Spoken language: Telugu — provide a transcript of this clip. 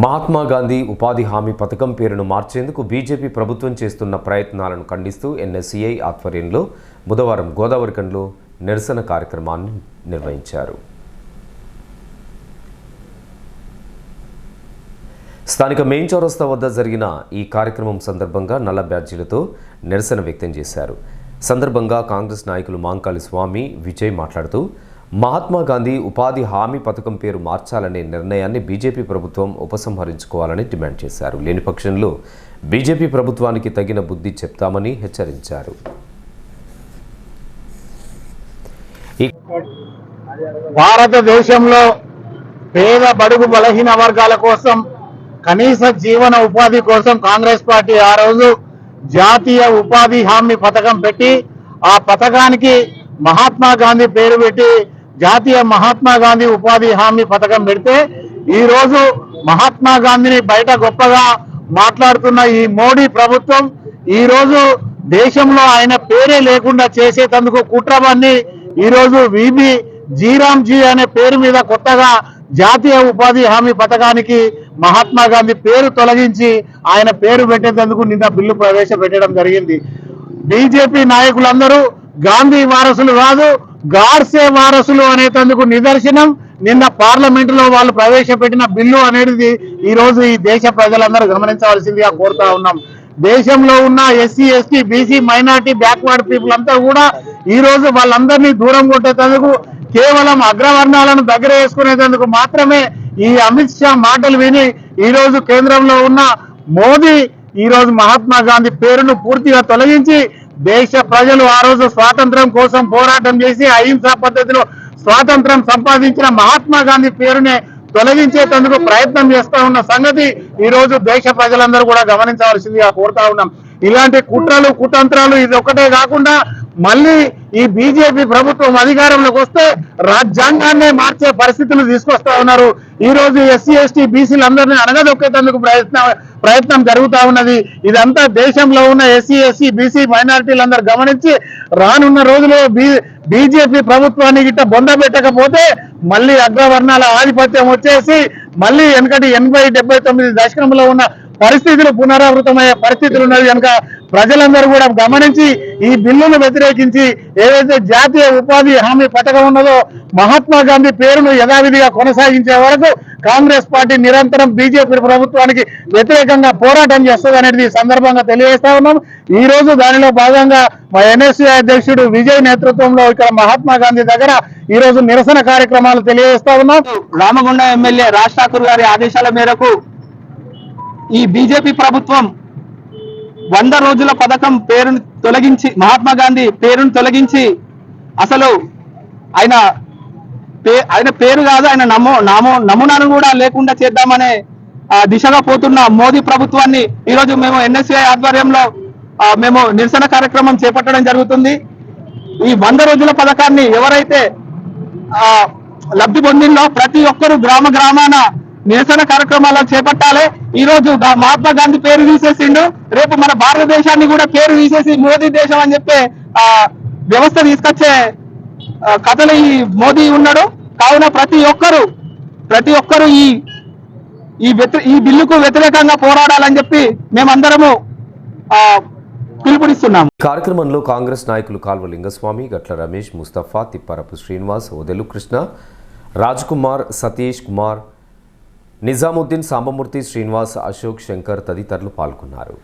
మహాత్మా గాంధీ ఉపాధి హామీ పథకం పేరును మార్చేందుకు బీజేపీ ప్రభుత్వం చేస్తున్న ప్రయత్నాలను ఖండిస్తూ ఎన్ఎస్సీఐ ఆధ్వర్యంలో బుధవారం గోదావరికంలో నిరసన కార్యక్రమాన్ని నిర్వహించారు. స్థానిక మెయిన్ చౌరస్తా వద్ద జరిగిన ఈ కార్యక్రమం సందర్భంగా నల్ల బ్యాడ్జీలతో నిరసన వ్యక్తం చేశారు. సందర్భంగా కాంగ్రెస్ నాయకులు మాంకాళి స్వామి విజయ్ మాట్లాడుతూ మహాత్మా గాంధీ ఉపాధి హామీ పథకం పేరు మార్చాలనే నిర్ణయాన్ని బీజేపీ ప్రభుత్వం ఉపసంహరించుకోవాలని డిమాండ్ చేశారు. లేని పక్షంలో బీజేపీ ప్రభుత్వానికి తగిన బుద్ధి చెప్తామని హెచ్చరించారు. భారతదేశంలో పేద బడుగు బలహీన వర్గాల కోసం కనీస జీవన ఉపాధి కోసం కాంగ్రెస్ పార్టీ ఆ రోజు జాతీయ ఉపాధి హామీ పథకం పెట్టి ఆ పథకానికి మహాత్మా గాంధీ పేరు పెట్టి జాతీయ మహాత్మా గాంధీ ఉపాధి హామీ పథకం పెడితే ఈ రోజు మహాత్మా గాంధీని బయట గొప్పగా మాట్లాడుతున్న ఈ మోడీ ప్రభుత్వం ఈ రోజు దేశంలో ఆయన పేరే లేకుండా చేసేటందుకు కుట్రవన్నీ ఈ రోజు విబి జీరామ్ అనే పేరు మీద కొత్తగా జాతీయ ఉపాధి హామీ పథకానికి మహాత్మా గాంధీ పేరు తొలగించి ఆయన పేరు పెట్టేందుకు నిన్న బిల్లు ప్రవేశపెట్టడం జరిగింది. బీజేపీ నాయకులందరూ గాంధీ వారసులు కాదు గాడ్సే వారసులు అనేటందుకు నిదర్శనం. నిన్న పార్లమెంట్లో వాళ్ళు ప్రవేశపెట్టిన బిల్లు అనేది ఈ రోజు ఈ దేశ ప్రజలందరూ గమనించవలసిందిగా కోరుతా ఉన్నాం. దేశంలో ఉన్న SC ST BC minority backward people అంతా కూడా ఈ రోజు వాళ్ళందరినీ దూరం కొట్టేటందుకు కేవలం అగ్రవర్ణాలను దగ్గర వేసుకునేటందుకు మాత్రమే ఈ అమిత్ షా మాటలు విని ఈ రోజు కేంద్రంలో ఉన్న మోదీ ఈ రోజు మహాత్మా గాంధీ పేరును పూర్తిగా తొలగించి దేశ ప్రజలు ఆ రోజు స్వాతంత్రం కోసం పోరాటం చేసి అహింసా పద్ధతిలో స్వాతంత్రం సంపాదించిన మహాత్మా గాంధీ పేరునే తొలగించేటందుకు ప్రయత్నం చేస్తా ఉన్న సంగతి ఈ రోజు దేశ ప్రజలందరూ కూడా గమనించవలసిందిగా కోరుతా ఉన్నాం. ఇలాంటి కుట్రలు కుతంత్రాలు ఇది ఒకటే కాకుండా మళ్ళీ ఈ బీజేపీ ప్రభుత్వం అధికారంలోకి వస్తే రాజ్యాంగాన్నే మార్చే పరిస్థితులు తీసుకొస్తా ఉన్నారు. ఈ రోజు ఎస్సీ ఎస్టీ బీసీలందరినీ అణగదొక్కేటందుకు ప్రయత్నం ప్రయత్నం జరుగుతా ఉన్నది. ఇదంతా దేశంలో ఉన్న ఎస్సీ ఎస్సీ బీసీ మైనారిటీలందరూ గమనించి రానున్న రోజుల్లో బీజేపీ ప్రభుత్వాన్ని గిట్ట బొంద పెట్టకపోతే మళ్ళీ అగ్రవర్ణాల ఆధిపత్యం వచ్చేసి మళ్ళీ వెనకటి ఎనభై డెబ్బై తొమ్మిది దశకంలో ఉన్న పరిస్థితులు పునరావృతమయ్యే పరిస్థితులు ఉన్నది కనుక ప్రజలందరూ కూడా గమనించి ఈ బిల్లును వ్యతిరేకించి ఏదైతే జాతీయ ఉపాధి హామీ పథకం ఉన్నదో మహాత్మా గాంధీ పేరును యథావిధిగా కొనసాగించే వరకు కాంగ్రెస్ పార్టీ నిరంతరం బీజేపీ ప్రభుత్వానికి వ్యతిరేకంగా పోరాటం చేస్తుంది అనేది సందర్భంగా తెలియజేస్తా ఉన్నాం. ఈ రోజు దానిలో భాగంగా మా ఎన్ఎస్సీ అధ్యక్షుడు విజయ్ నేతృత్వంలో ఇక్కడ మహాత్మా గాంధీ దగ్గర ఈ రోజు నిరసన కార్యక్రమాలు తెలియజేస్తా ఉన్నాం. రామగుండ ఎమ్మెల్యే రాజ్ ఠాకూర్ గారి ఆదేశాల మేరకు ఈ బీజేపీ ప్రభుత్వం వంద రోజుల పథకం పేరును తొలగించి మహాత్మా గాంధీ పేరును తొలగించి అసలు ఆయన పే- ఆయన పేరు కాదు ఆయన నమో నామో నమూనాను కూడా లేకుండా చేద్దామనే దిశగా పోతున్న మోదీ ప్రభుత్వాన్ని ఈరోజు మేము ఎన్ఎస్ఐ ఆధ్వర్యంలో మేము నిరసన కార్యక్రమం చేపట్టడం జరుగుతుంది. ఈ వంద రోజుల పథకాన్ని ఎవరైతే ఆ, లబ్ధి పొందిందో ప్రతి ఒక్కరు గ్రామ గ్రామాన నిరసన కార్యక్రమాలను చేపట్టాలి. ఈ రోజు మహాత్మా గాంధీ పేరు తీసేసిండు. రేపు మన భారతదేశాన్ని కూడా పేరు తీసేసి మోదీ దేశం అని చెప్పే ఆ వ్యవస్థ తీసుకొచ్చే కథలు ఈ మోదీ ఉన్నాడు. కావున ప్రతి ఒక్కరు ప్రతి ఒక్కరు ఈ ఈ ఈ బిల్లుకు వ్యతిరేకంగా పోరాడాలని చెప్పి మేమందరము ఆ, పిలుపునిస్తున్నాము. కార్యక్రమంలో కాంగ్రెస్ నాయకులు కాల్వ లింగస్వామి గట్ల రమేష్ ముస్తఫా తిప్పారపు శ్రీనివాస్ ఓదెలు కృష్ణ రాజ్ కుమార్ సతీష్ కుమార్ నిజాముద్దీన్ సాంబమూర్తి శ్రీనివాస్ అశోక్ శంకర్ తదితరులు పాల్గొన్నారు.